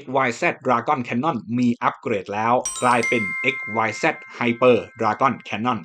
XYZ Dragon Cannon มีอัปเกรดแล้ว กลายเป็น XYZ Hyper Dragon Cannon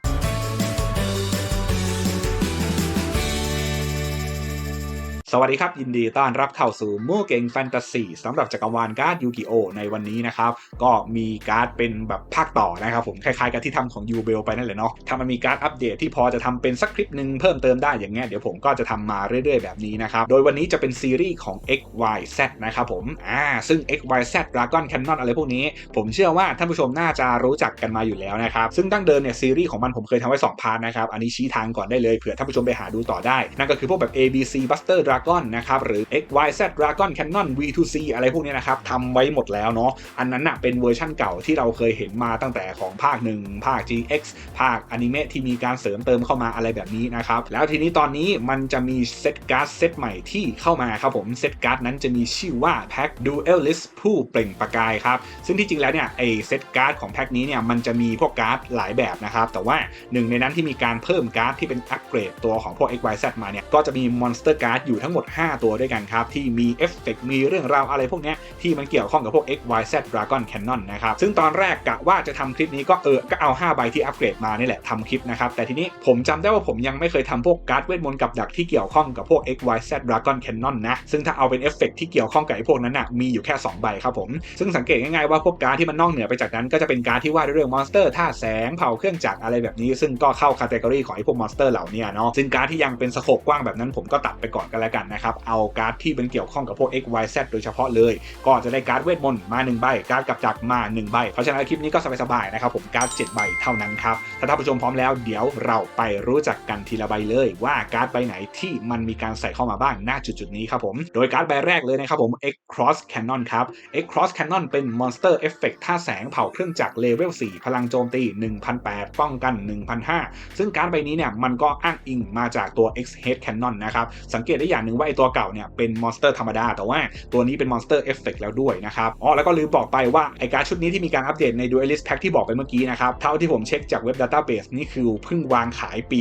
สวัสดีครับ ยินดีต้อนรับเข้าสู่มู่เก่งแฟนตาซีสำหรับจักรวาลการ์ดยูกิโอในวันนี้นะครับ ก็มีการ์ดเป็นแบบภาคต่อนะครับผมคล้ายๆกับที่ทำของยูเบลไปนั่นแหละเนาะถ้ามันมีการ์ดอัปเดตที่พอจะทำเป็นสักคลิปหนึ่งเพิ่มเติมได้อย่างเงี้ยเดี๋ยวผมก็จะทำมาเรื่อยๆ แบบนี้นะครับ โดยวันนี้จะเป็นซีรีส์ของ XYZ นะครับผมอ่าซึ่ง XYZ Dragon Cannon อะไรพวกนี้ ผมเชื่อว่าท่านผู้ชมน่าจะรู้จักกันมาอยู่แล้วนะครับซึ่งดั้งเดิมเนี่ยซีรีส์ของมันผมเคยทำไว้2พาร์ทนะครับอันนี้ชี้ทางก่อนได้เลยเผื่อท่านผู้ชมไปหาดูต่อได้นั่นก็คือพวกแบบ ABC Buster Dragon นะครับหรือ XYZ Dragon Cannon V2C อะไรพวกนี้นะครับทำไว้หมดแล้วเนาะอันนั้นน่ะเป็นเวอร์ชั่นเก่าที่เราเคยเห็นมาตั้งแต่ของภาค 1 ภาค GX ภาคอนิเมะที่มีการเสริมเติมเข้ามาอะไรแบบนี้นะครับแล้วทีนี้ตอนนี้มันจะมีเซตการ์ดเซตใหม่ที่เข้ามาครับผมเซตการ์ดนั้นจะมีชื่อว่าแพ็ค Duelist ผู้เปล่งประกายครับซึ่งที่จริงแล้วเนี่ยไอเซตการ์ดของแพ็คนี้เนี่ยมันจะมีพวกการ์ดหลายแบบนะครับแต่ว่าหนึ่งในนั้นที่มีการเพิ่มการ์ดที่เป็นอัปเกรดตัวของพวก XYZ มาเนี่ยก็จะมีมอนสเตอร์การ์ดอยู่ทั้งั้งหมด 5 ตัวด้วยกันครับ ที่มีเอฟเฟกมีเรื่องราวอะไรพวกนี้ที่มันเกี่ยวข้องกับพวก XYZ Dragon Cannon นะครับ ซึ่งตอนแรกกะว่าจะทำคลิปนี้ก็เออ ก็เอา 5 ใบที่อัปเกรดมานี่แหละทำคลิปนะครับ แต่ทีนี้ผมจำได้ว่าผมยังไม่เคยทำพวกการ์ดเวทมนต์กับดักที่เกี่ยวข้องกับพวก XYZ Dragon Cannon นะ ซึ่งถ้าเอาเป็นเอฟเฟกที่เกี่ยวข้องกับไอ้พวกนั้นนะมีอยู่แค่ 2 ใบครับผม ซึ่งสังเกตง่ายๆว่าพวกการ์ดที่มันนอกเหนือไปจากนั้นก็จะเป็นการ์ดที่ว่าด้วยเรื่องมอนสเตอร์ท่าแสงเผาเครื่องจักรอะไรแบบนี้ ซึ่งก็เข้าคาตากรีของไอ้พวกมอนสเตอร์เหล่านี้เนาะซึ่งการ์ดที่ยังเป็นสโคปกว้างแบบนั้นผมก็ตัดไปก่อนกันแล้วกันนะครับ เอาการ์ดที่เป็นเกี่ยวข้องกับพวก XYZ โดยเฉพาะเลย ก็จะได้การ์ดเวทมนต์มา1ใบการ์ดกับจักรมา1ใบเพราะฉะนั้นคลิปนี้ก็สบายๆนะครับผมการ์ด7ใบเท่านั้นครับถ้าท่านผู้ชมพร้อมแล้วเดี๋ยวเราไปรู้จักกันทีละใบเลย ว่าการ์ดใบไหนที่มันมีการใส่เข้ามาบ้างณจุดๆนี้ครับผมโดยการ์ดใบแรกเลยนะครับผม X Cross Cannon ครับ X Cross Cannon เป็น Monster Effect ท่าแสงเผาเครื่องจักรเลเวล4พลังโจมตี 1,008 ป้องกัน 1,005 ซึ่งการ์ดใบนี้เนี่ยมันก็อ้างอิงมาจากตัว X Head Cannon นะครับสังเกตได้อย่างหนึ่งว่าไอตัวเก่าเนี่ยเป็นมอนสเตอร์ธรรมดา แต่ว่าตัวนี้เป็นมอนสเตอร์เอฟเฟกแล้วด้วยนะครับอ๋อแล้วก็ลืมบอกไปว่าไอการ์ดชุดนี้ที่มีการอัปเดตใน Duelist Pack ที่บอกไปเมื่อกี้นะครับเท่าที่ผมเช็คจากเว็บ Database นี่คือเพิ่งวางขายปี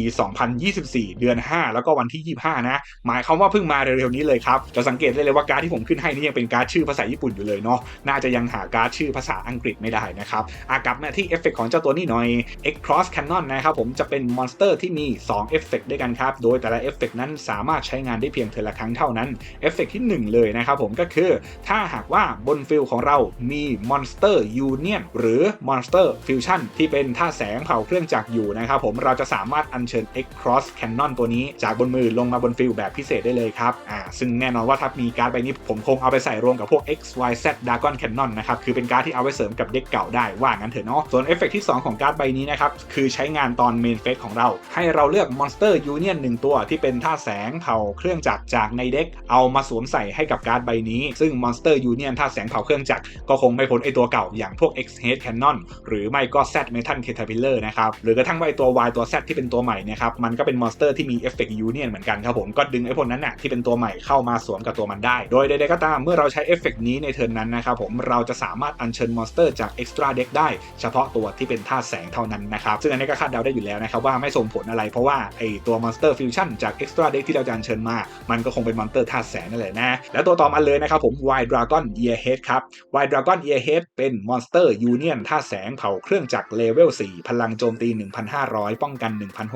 2024 เดือน 5 แล้วก็วันที่ 25 นะ หมายความว่าเพิ่งมาเร็วๆนี้เลยครับจะสังเกตได้เลยว่าการ์ดที่ผมขึ้นให้นี่ยังเป็นการ์ดชื่อภาษาญี่ปุ่นอยู่เลยเนาะน่าจะยังหาการ์ดชื่อภาษาอังกฤษไม่ได้นะครับอากลับมาที่เอฟเฟกของเจ้าตัวนี้หน่อย X Cross Cannon นะครับผมจะเป็นมอนสเตอร์ที่มี2เอฟเฟกด้วยกันครับโดยแต่ละเอฟเฟกนั้นสามารถใช้งานได้เพียงเทอละครั้งเท่านั้นเอฟเฟกที่ 1 เลยนะครับผมก็คือถ้าหากว่าบนฟิลของเรามีมอนสเตอร์ยูเนียนหรือมอนสเตอร์ฟิวชั่นที่เป็นท่าแสงเผาเครื่องจักรอยู่นะครับผมเราจะสามารถอัญเชิญ X Cross Cannon ตัวนี้จากบนมือลงมาบนฟิลแบบพิเศษได้เลยครับอ่าซึ่งแน่นอนว่าถ้ามีการ์ดใบนี้ผมคงเอาไปใส่รวมกับพวก XYZ Dragon Cannon นะครับคือเป็นการ์ดที่เอาไว้เสริมกับเด็กเก่าได้ว่างั้นเถอะเนาะส่วนเอฟเฟกที่ 2 ของการ์ดใบนี้นะครับคือใช้งานตอนเมนเฟสของเรา ให้เราเลือกมอนสเตอร์ยูเนียนหนึ่งตัวที่เป็นท่าแสงเผาเครื่องจักรจากในเด็กเอามาสวมใส่ให้กับการ์ดใบนี้ ซึ่งมอนสเตอร์ยูเนียนท่าแสงเผาเครื่องจักรก็คงไม่พ้นไอตัวเก่าอย่างพวก X Head Cannon หรือไม่ก็ Z Metal Caterpillar นะครับ หรือกระทั่งไอตัว Y ตัว Z ที่เป็นตัวใหม่นะครับ มันก็เป็นมอนสเตอร์ที่มีเอฟเฟกต์ยูเนียนเหมือนกันครับผม ก็ดึงไอพวกนั้นน่ะที่เป็นตัวใหม่เข้ามาสวมกับตัวมันได้ โดยใดๆก็ตามเมื่อเราใช้เอฟเฟกต์นี้ในเทิร์นนั้นนะครับผมเราจะสามารถอัญเชิญมอนสเตอร์จาก Extra Deck ได้ เฉพาะตัวที่เป็นท่าแสงเท่านั้นนะครับซึ่งอันนี้ก็คาดเดาได้อยู่แล้วนะครับว่าไม่ส่งผลอะไรเพราะว่าไอตัว Monster Fusion จาก Extra Deck ที่เราจะอัญเชิญมามันก็คงเป็นมอนสเตอร์ท่าแสงนั่นแหละนะ แล้วตัวต่อมาเลยนะครับผม Wild Dragon Earhead ครับ Wild Dragon Earhead เป็น Monster Union ท่าแสงเผาเครื่องจักรเลเวล 4 พลังโจมตี 1,500 ป้องกัน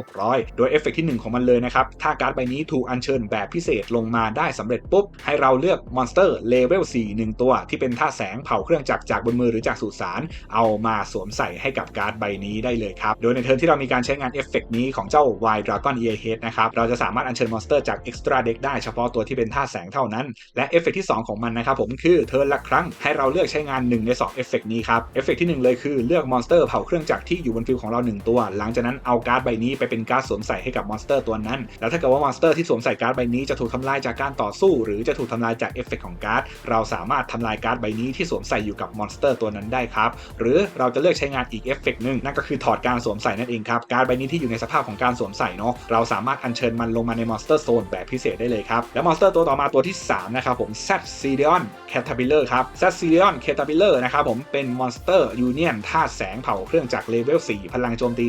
1,600 โดยเอฟเฟกที่ 1 ของมันเลยนะครับ ถ้าการ์ดใบนี้ถูกอัญเชิญแบบพิเศษลงมาได้สำเร็จปุ๊บ ให้เราเลือกมอนสเตอร์เลเวล 4 1 ตัวที่เป็นท่าแสงเผาเครื่องจักรจากบนมือหรือจากสุสานเอามาสวมใส่ให้กับการ์ดใบนี้ได้เลยครับ โดยในเทิร์นที่เรามีการใช้งานเอฟเฟกนี้ของเจ้า Wild Dragon Earhead นะครับเราจะสามารถอัญเชิญมอนสเตอร์จาก Extra Deck ได้เฉพาะตัวที่เป็นท่าแสงเท่านั้น และเอฟเฟกที่ 2 ของมันนะครับผมคือเทิร์นละครั้งให้เราเลือกใช้งาน 1 ใน2เอฟเฟกนี้ครับเอฟเฟกที่ 1 เลยคือเลือกมอนสเตอร์เผาเครื่องจักรที่อยู่บนฟิลของเรา 1 ตัว หลังจากนั้นเอาการ์ดใบนี้ไปเป็นการ์ดสวมใส่ให้กับมอนสเตอร์ตัวนั้น แล้วถ้าเกิดว่ามอนสเตอร์ที่สวมใส่การ์ดใบนี้จะถูกทำลายจากการต่อสู้ หรือจะถูกทำลายจากเอฟเฟกของการ์ดเราสามารถทำลายการ์ดใบนี้ที่สวมใส่อยู่กับมอนสเตอร์ตัวนั้นได้ครับหรือเราจะเลือกใช้งานอีกเอฟเฟกหนึ่งนั่นก็คือถอดการสวมใส่นั่นเองครับการ์ดใบนี้ที่อยู่ในสภาพของการสวมใส่เนาะเราสามารถอัญเชิญมันลงมาในมอนสเตอร์โซนแบบพิเศษได้เลยครับ แล้วมอนสเตอร์ตัวต่อมาตัวที่ 3 นะครับผม Z c e d e o n Caterpillar ครับ Z c e d e o n Caterpillar นะครับผมเป็นมอนสเตอร์ยูเนียนธาตุแสงเผาเครื่องจักรเลเวล 4 พลังโจมตี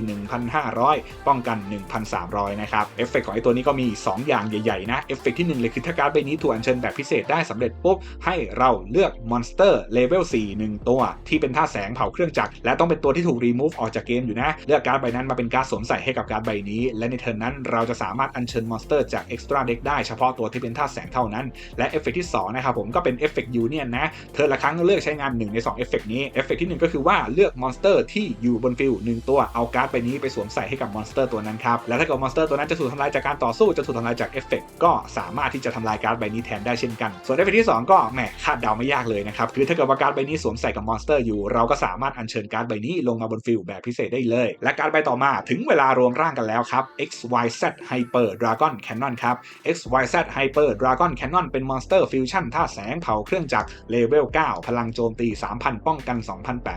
1,500 ป้องกัน 1,300 นะครับ เอฟเฟกของไอตัวนี้ก็มี 2 อย่างใหญ่ๆนะ เอฟเฟกที่ 1 เลยคือถ้าการ์ดใบนี้ถูกอัญเชิญแบบพิเศษได้สำเร็จปุ๊บ ให้เราเลือกมอนสเตอร์เลเวล 4 1 ตัว ที่เป็นธาตุแสงเผาเครื่องจักรและต้องเป็นตัวที่ถูกรีมูฟออกจากเกมอยู่นะ เลือกการ์ดใบนั้นมาเป็นการ์ดสวมใส่ให้กับการ์ดใบนี้ และในเทิร์นนั้นเราจะสามารถอัญเชิญมอนสเตอร์จากเอ็กซ์ตร้าเด็กได้เฉฉพาะตัวที่เป็นธาตุแสงเท่านั้น และเอฟเฟกที่2นะครับผมก็เป็นเอฟเฟกยูเนียนนะเทิร์นละครั้งเลือกใช้งาน1ใน2เอฟเฟกนี้เอฟเฟกที่ 1 ก็คือว่าเลือกมอนสเตอร์ที่อยู่บนฟิลหนึ่งตัวเอาการ์ดใบนี้ไปสวมใส่ให้กับมอนสเตอร์ตัวนั้นครับและถ้าเกิดมอนสเตอร์ตัวนั้นจะถูกทำลายจากการต่อสู้จะถูกทำลายจากเอฟเฟกก็สามารถที่จะทำลายการ์ดใบนี้แทนได้เช่นกัน ส่วนเอฟเฟกที่ 2 ก็แหมคาดเดาไม่ยากเลยนะครับคือถ้าเกิดว่าการ์ดใบนี้สวมใส่กับมอนสเตอร์อยู่ เราก็สามารถอัญเชิญการ์ดใบนี้ลงมาบนฟิลแบบพิเศษได้เลย และการ์ดใบต่อมาถึงเวลารวมร่างกันแล้วครับ XYZ Hyper Dragon Cannon ครับ YZ Hyper Dragon Cannon เป็นมอนสเตอร์ฟิวชั่นท่าแสงเผาเครื่องจักรเลเวล 9 พลังโจมตี 3,000 ป้องกัน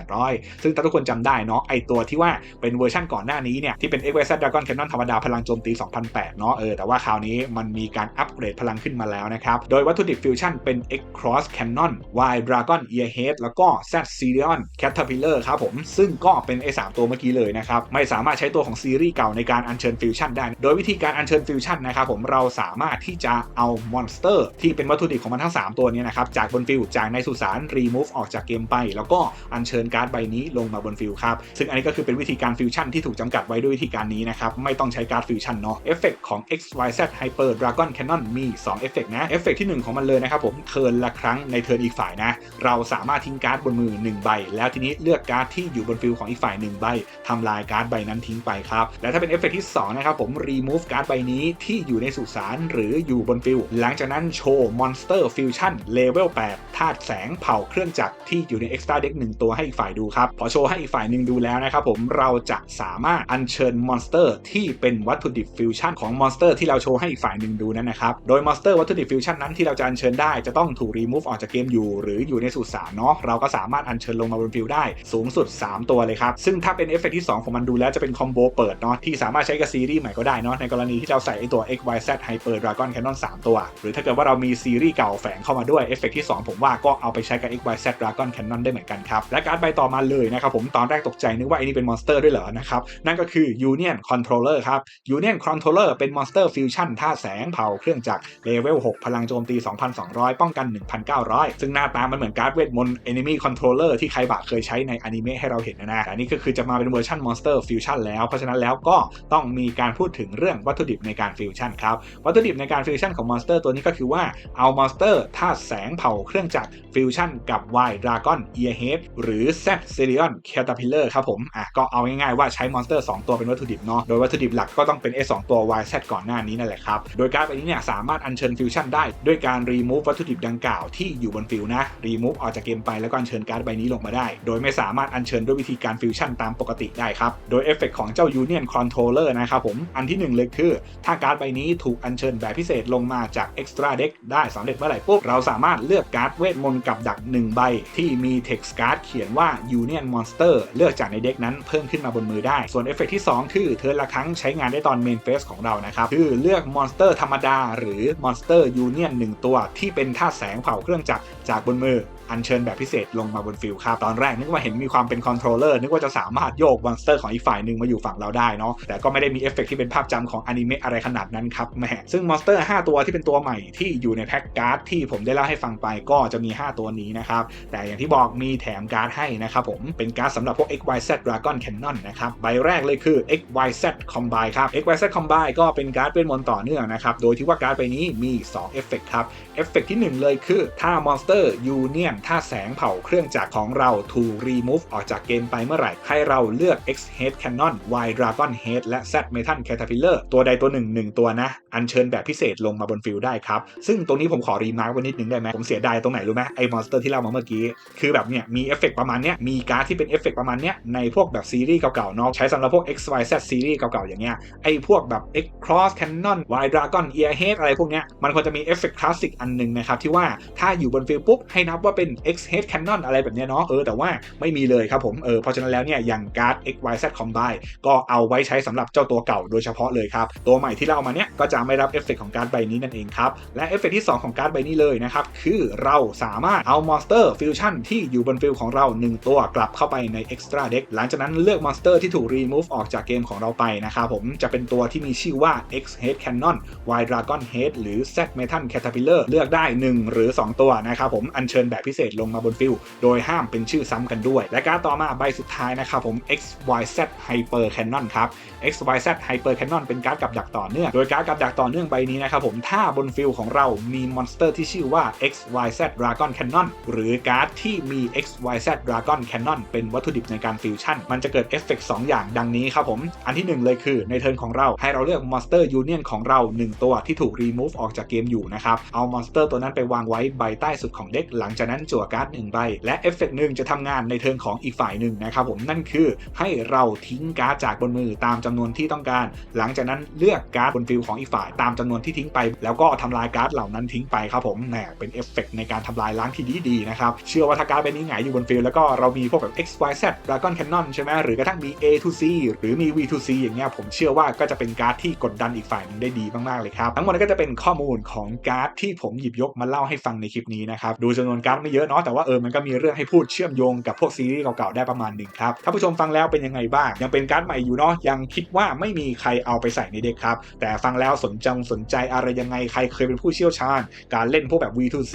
2,800 ซึ่งถ้าทุกคนจำได้เนาะไอตัวที่ว่าเป็นเวอร์ชั่นก่อนหน้านี้เนี่ยที่เป็น XYZ Dragon Cannon ธรรมดาพลังโจมตี 2,800 เนาะเออแต่ว่าคราวนี้มันมีการอัปเกรดพลังขึ้นมาแล้วนะครับ โดยวัตถุดิบฟิวชั่นเป็น X Cross Cannon Y Dragon Earhead แล้วก็ Z c e d e o n Caterpillar ครับผมซึ่งก็เป็นไอ3ตัวเมื่อกี้เลยนะครับไม่สามารถใช้ตัวของซีรีส์เก่าในการอัญเชิญฟิวชั่นได้ โดยวิธีการอัญเชิญฟิวชั่นนะครับผมเราสามารถที่จะเอามอนสเตอร์ที่เป็นวัตถุดิบของมันทั้ง 3 ตัวนี้นะครับ จากบนฟิลจากในสุสานรีมูฟออกจากเกมไป แล้วก็อัญเชิญการ์ดใบนี้ลงมาบนฟิลครับ ซึ่งอันนี้ก็คือเป็นวิธีการฟิวชั่นที่ถูกจำกัดไว้ด้วยวิธีการนี้นะครับ ไม่ต้องใช้การ์ดฟิวชั่นเนาะเอฟเฟกของ XYZ Hyper Dragon Cannon มี2เอฟเฟกนะเอฟเฟกที่ 1 ของมันเลยนะครับผมเทิร์นละครั้งในเทิร์นอีกฝ่ายนะเราสามารถทิ้งการ์ดบนมือ 1 ใบ แล้วทีนี้เลือกการ์ดที่อยู่บนฟิลของอีกฝ่าย1ใบทำลายการ์ดใบนั้นทิ้งไปครับและถ้าเป็นเอฟเฟกที่2นะครับผม remove การ์ดใบนี้ที่อยู่ในสุสานหรืออยู่บนฟิลหลังจากนั้นโชว์ Monster Fusion Level 8ธาตุแสงเผาเครื่องจักรที่อยู่ใน Extra Deck 1ตัวให้อีกฝ่ายดูครับ พอโชว์ให้อีกฝ่ายหนึ่งดูแล้วนะครับผมเราจะสามารถอัญเชิญมอนสเตอร์ที่เป็นวัตถุดิบฟิวชั่นของมอนสเตอร์ที่เราโชว์ให้อีกฝ่ายหนึ่งดูนั้นนะครับ โดยมอนสเตอร์วัตถุดิบฟิวชั่นนั้นที่เราจะอัญเชิญได้จะต้องถูก remove ออกจากเกมอยู่ หรืออยู่ในสุสานเนาะเราก็สามารถอัญเชิญลงมาบนฟิลได้สูงสุด 3 ตัวเลยครับซึ่งถ้าเป็นเอฟเฟกที่ 2 ของมันดูแล้วจะเป็นคอมโบเปิดเนาะที่สามารถใช้กับซีรีส์ใหม่ก็ได้เนาะในกรณีที่เราใส่ไอตัว XYZ Hyper Dragon Cannon 3ตัว หรือถ้าเกิดว่าเรามีซีรีส์เก่าแฝงเข้ามาด้วยเอฟเฟกที่ 2 ผมว่าก็เอาไปใช้กับ XYZ Dragon Cannon ได้เหมือนกันครับ และการ์ดใบต่อมาเลยนะครับผมตอนแรกตกใจนึกว่าไอ้นี่เป็นมอนสเตอร์ด้วยเหรอนะครับ นั่นก็คือ Union Controller ครับ Union Controller เป็นมอนสเตอร์ฟิวชั่นท่าแสงเผาเครื่องจักรเลเวล 6 พลังโจมตี 2,200 ป้องกัน 1,900 ซึ่งหน้าตามันเหมือนการ์ดเวทมนต์ Enemy Controller ที่ใครบะเคยใช้ในอนิเมะให้เราเห็นนะนะแต่อันนี้ก็คือจะมาเป็นเวอร์ชันมอนสเตอร์ฟิวชั่นแล้วเพราะฉะนั้นแล้วก็ต้องมีการพูดถึงเรื่องวัตถุดิบในการฟิวชั่นครับวัตถุดิบในการฟิวชั่นของมอนสเตอร์ตัวนี้ก็คือว่าเอามอนสเตอร์ธาตุแสงเผาเครื่องจักรฟิวชั่นกับ Y Dragon Earhead หรือ Z c e r i o n Caterpillar ครับผมอะก็เอาง่ายๆว่าใช้มอนสเตอร์ 2 ตัวเป็นวัตถุดิบเนาะโดยวัตถุดิบหลักก็ต้องเป็นไอ้2ตัว YZ ก่อนหน้านี้นั่นแหละครับ โดยการ์ดใบนี้เนี่ยสามารถอัญเชิญฟิวชั่นได้ด้วยการ remove วัตถุดิบดังกล่าวที่อยู่บนฟิลนะ remove ออกจากเกมไปแล้วก็อัญเชิญการ์ดใบนี้ลงมาได้ โดยไม่สามารถอัญเชิญด้วยวิธีการฟิวชั่นตามปกติได้ครับ โดยเอฟเฟกของเจ้า Union Controller นะครับผมอันที่ 1 เลยคือ ถ้าการ์ดใบนี้ถูกอัญเชิญแบบพิเศษลงมาจาก Extra Deck ได้สำเร็จเมื่อไหร่ปุ๊บ เราสามารถเลือกการ์ดเวทมนต์กับดัก 1 ใบ ที่มี text card เขียนว่า Union Monster เลือกจากในเด็กนั้นเพิ่มขึ้นมาบนมือได้ ส่วนเอฟเฟกที่ 2 คือเทิร์นละครั้งใช้งานได้ตอนเมนเฟสของเรานะครับ คือเลือกมอนสเตอร์ธรรมดา หรือมอนสเตอร์ยูเนียน1ตัวที่เป็นท่าแสงเผาเครื่องจักรจากบนมืออัญเชิญแบบพิเศษลงมาบนฟิลครับ ตอนแรกนึกว่าเห็นมีความเป็นคอนโทรลเลอร์นึกว่าจะสามารถโยกมอนสเตอร์ของอีกฝ่ายหนึ่งมาอยู่ฝั่งเราได้เนาะแต่ก็ไม่ได้มีเอฟเฟกที่เป็นภาพจำของอนิเมะอะไรขนาดนั้นครับแหมซึ่งมอนสเตอร์5 ตัวที่เป็นตัวใหม่ที่อยู่ในแพ็กการ์ดที่ผมได้เล่าให้ฟังไปก็จะมี 5 ตัวนี้นะครับ แต่อย่างที่บอกมีแถมการ์ดให้นะครับผม เป็นการ์ดสำหรับพวก XYZ Dragon Cannon นะครับ ใบแรกเลยคือ XYZ Combine ครับ XYZ Combine ก็เป็นการ์ดเป็นมอนต์ต่อเนื่องนะครับ โดยที่ว่าการ์ดใบนี้มี 2 เอฟเฟกครับ เอฟเฟกที่ 1 เลยคือ ถ้ามอนสเตอร์ยูเนียนถ้าแสงเผาเครื่องจักรของเราถูก remove ออกจากเกมไปเมื่อไหร่ ให้เราเลือก X Head Cannon Y Dragon Head และ Z Metal Caterpillar ตัวใดตัวหนึ่งหนึ่งตัวนะ อัญเชิญแบบพิเศษลงมาบนฟิลได้ครับ ซึ่งตรงนี้ผมขอรีมาร์กไว้นิดนึงได้ไหมผมเสียดายตรงไหนรู้ไหมไอ้มอนสเตอร์ที่เล่ามาเมื่อกี้คือแบบเนี่ยมีเอฟเฟกประมาณเนี้ยมีการ์ดที่เป็นเอฟเฟกประมาณเนี้ยในพวกแบบซีรีส์เก่าๆเนาะใช้สำหรับพวก X Y Z ซีรีส์เก่าๆอย่างเงี้ยไอ้พวกแบบ X Cross Cannon Y Dragon Earhead อะไรพวกเนี้ยมันควรจะมีเอฟเฟกคลาสสิกอันหนึ่งนะครับที่ว่าถ้าอยู่บนฟิลปุ๊บให้นับว่าเป็น X Head Cannon อะไรแบบเนี้ยเนาะเออแต่ว่าไม่มีเลยครับผมเออเพราะฉะนั้นแล้วเนี่ยอย่างการ์ด XYZ Combine ก็เอาไว้ใช้สำหรับเจ้าตัวเก่าโดยเฉพาะเลยครับตัวใหม่ที่เราเอามาเนี่ยก็จะไม่รับเอฟเฟกของการ์ดใบนี้นั่นเองครับ และเอฟเฟกที่ 2 ของการ์ดใบนี้เลยนะครับ คือเราสามารถเอามอนสเตอร์ฟิวชั่นที่อยู่บนฟิลของเรา 1 ตัวกลับเข้าไปใน Extra Deck หลังจากนั้นเลือกมอนสเตอร์ที่ถูก remove ออกจากเกมของเราไปนะครับผมจะเป็นตัวที่มีชื่อว่า X Head Cannon Y Dragon Head หรือ Z Metal Caterpillar เลือกได้ 1 หรือ 2 ตัวนะครับผมอัญเชิญแบบพิเศษลงมาบนฟิลโดยห้ามเป็นชื่อซ้ำกันด้วย และการต่อมาใบสุดท้ายนะครับผม XYZ Hyper Cannon ครับ XYZ Hyper Cannon เป็นการ์ดกับดักต่อเนื่องโดยการ์ดกับดักต่อเนื่องใบนี้นะครับผมถ้าบนฟิลของเรามีมอนสเตอร์ที่ชื่อว่า XYZ Dragon Cannon หรือการ์ดที่มี XYZ Dragon Cannon เป็นวัตถุดิบในการฟิวชั่น มันจะเกิดเอฟเฟกต์2อย่างดังนี้ครับผม อันที่ 1 เลยคือในเทิร์นของเราให้เราเลือกมอนสเตอร์ยูเนียนของเรา 1 ตัวที่ถูก remove ออกจากเกมอยู่นะครับ เอามอนสเตอร์ตัวนั้นไปวางไว้ใบใต้สุดของเด็กหลังจากนั้นจั่วการ์ด1ใบ และเอฟเฟกต์หนึ่งจะทำงานในเทิร์นของอีกฝ่ายหนึ่งนะครับผมนั่นคือให้เราทิ้งการ์ดจากบนมือตามจำนวนที่ต้องการ หลังจากนั้นเลือกการ์ดบนฟิลของอีกฝ่ายตามจำนวนที่ทิ้งไป แล้วก็ทำลายการ์ดเหล่านั้นทิ้งไปครับผมแหมเป็นเอฟเฟกต์ในการทำลายล้างที่ดีดีๆนะครับเชื่อว่าถ้าการ์ดใบนี้หงายอยู่บนฟิลแล้วก็เรามีพวกแบบ X Y Z Dragon Cannon ใช่ไหมหรือกระทั่งมี A to C หรือมี V to C อย่างเงี้ยผมเชื่อว่าก็จะเป็นการ์ดที่กดดันอีกฝ่ายนึงได้ดีมากๆเลยครับทั้งหมดนั้ก็จะเป็นข้อมูลของการ์ดที่ผมหยิบยกมาเล่าให้ฟังในคลิปนี้นะครับดูจำนวนการ์ดไม่เยอะเนาะแต่ว่าเออมันก็มีเรื่องให้พูดเชื่อมโยงกับพวกซีรีส์เก่าๆได้ประมาณหนึ่งครับถ้าผู้ชมฟังแล้วเป็นยังไงบ้าง ยังเป็นการ์ดใหม่อยู่เนาะยังคิดว่าไม่มีใครเอาไปใส่ในเด็กครับแต่ฟังแล้วสนใจสนใจอะไรยังไงใครเคยเป็นผู้เชี่ยวชาญ การเล่นพวกแบบ V2C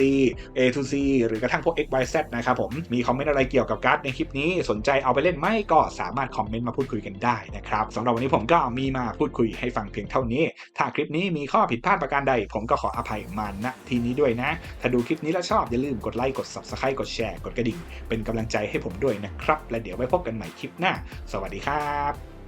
A2C หรือกระทั่งพวก XYZ นะครับผมมีคอมเมนต์อะไรเกี่ยวกับการ์ดในคลิปนี้สนใจเอาไปเล่นไหมก็สามารถคอมเมนต์มาพูดคุยกันได้นะครับสำหรับวันนี้ผมก็มีมาพูดคุยให้ฟังเพียงเท่านี้ ถ้าคลิปนี้มีข้อผิดพลาดประการใด ผมก็ขออภัยมาณทีนี้ด้วยนะ ถ้าดูคลิปนี้แล้วชอบอย่าลืมกดไลค์กด Subscribe กดแชร์กดกระดิ่ง เป็นกำลังใจให้ผมด้วยนะครับ และเดี๋ยวไว้พบกันใหม่คลิปหน้า สวัสดีครับ